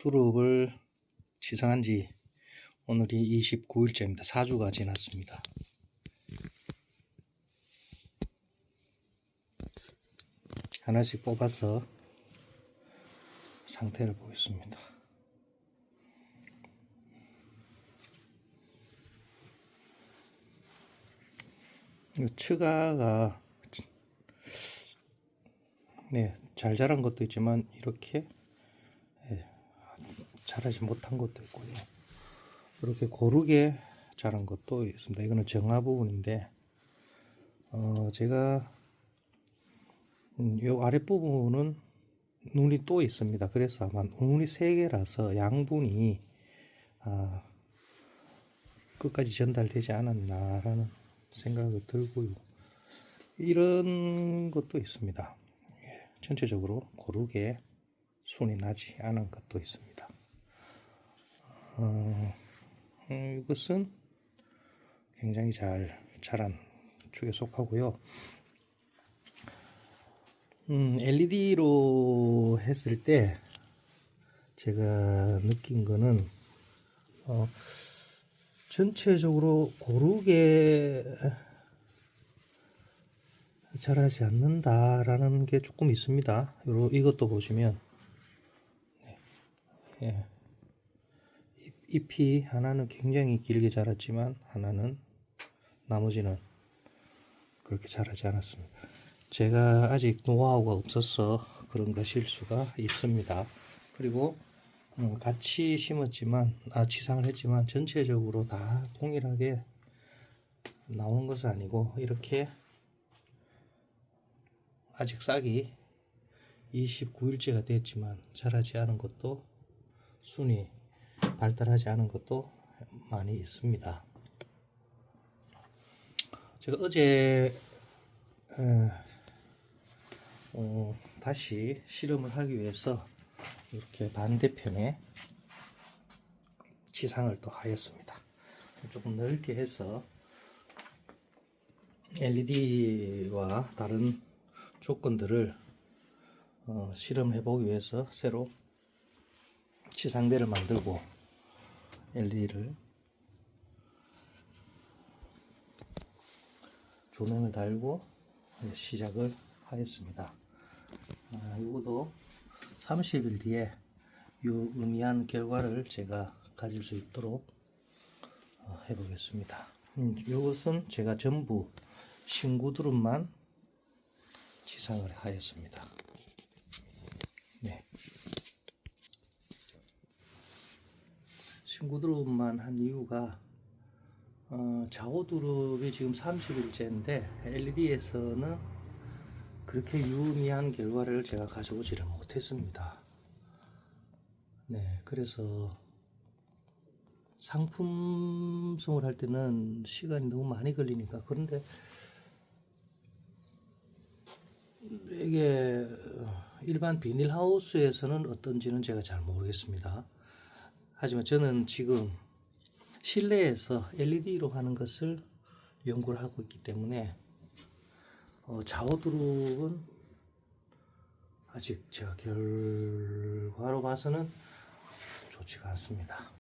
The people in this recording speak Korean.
두릅을 치상한 지 오늘이 29일째입니다. 4주가 지났습니다. 하나씩 뽑아서 상태를 보겠습니다. 이 추가가 네, 잘 자란 것도 있지만 이렇게 예, 자라지 못한 것도 있고요. 이렇게 고르게 자란 것도 있습니다. 이거는 정화 부분인데 어, 제가 음, 요 아랫부분은 눈이 또 있습니다. 그래서 아마 눈이 세 개라서 양분이 아, 끝까지 전달되지 않았나라는 생각이 들고요. 이런 것도 있습니다. 예, 전체적으로 고르게 순이 나지 않은 것도 있습니다. 어, 음, 이것은 굉장히 잘 자란 축에 속하고요. 음, LED로 했을 때 제가 느낀 거는 어, 전체적으로 고르게 자라지 않는다라는 게 조금 있습니다. 이것도 보시면 네, 예. 잎- 잎이 하나는 굉장히 길게 자랐지만 하나는 나머지는 그렇게 자라지 않았습니다. 제가 아직 노하우가 없어서 그런 것일 수가 있습니다. 그리고 음, 같이 심었지만 아 치상을 했지만 전체적으로 다 동일하게 나오는 것은 아니고 이렇게 아직 싹이 29일째가 됐지만 자라지 않은 것도 순이 발달하지 않은 것도 많이 있습니다. 제가 어제 에, 어, 다시 실험을 하기 위해서 이렇게 반대편에 치상을 또 하였습니다. 조금 넓게 해서 LED와 다른 조건들을 어, 실험해 보기 위해서 새로 치상대를 만들고 LED를 조명을 달고 시작을 하였습니다. 아, 이것도 30일 뒤에 유의미한 결과를 제가 가질 수 있도록 어, 해보겠습니다. 음, 이것은 제가 전부 신구두릅만 치상을 하였습니다. 신구두릅만 한 이유가 어, 자오두릅이 지금 30일째인데 LED에서는 그렇게 유의미한 결과를 제가 가져오지를 못했습니다. 네, 그래서 상품성을 할 때는 시간이 너무 많이 걸리니까 그런데 이게 일반 비닐하우스에서는 어떤지는 제가 잘 모르겠습니다. 하지만 저는 지금 실내에서 LED로 하는 것을 연구를 하고 있기 때문에 어, 자오드룹은 아직 제가 결과로 봐서는 좋지가 않습니다.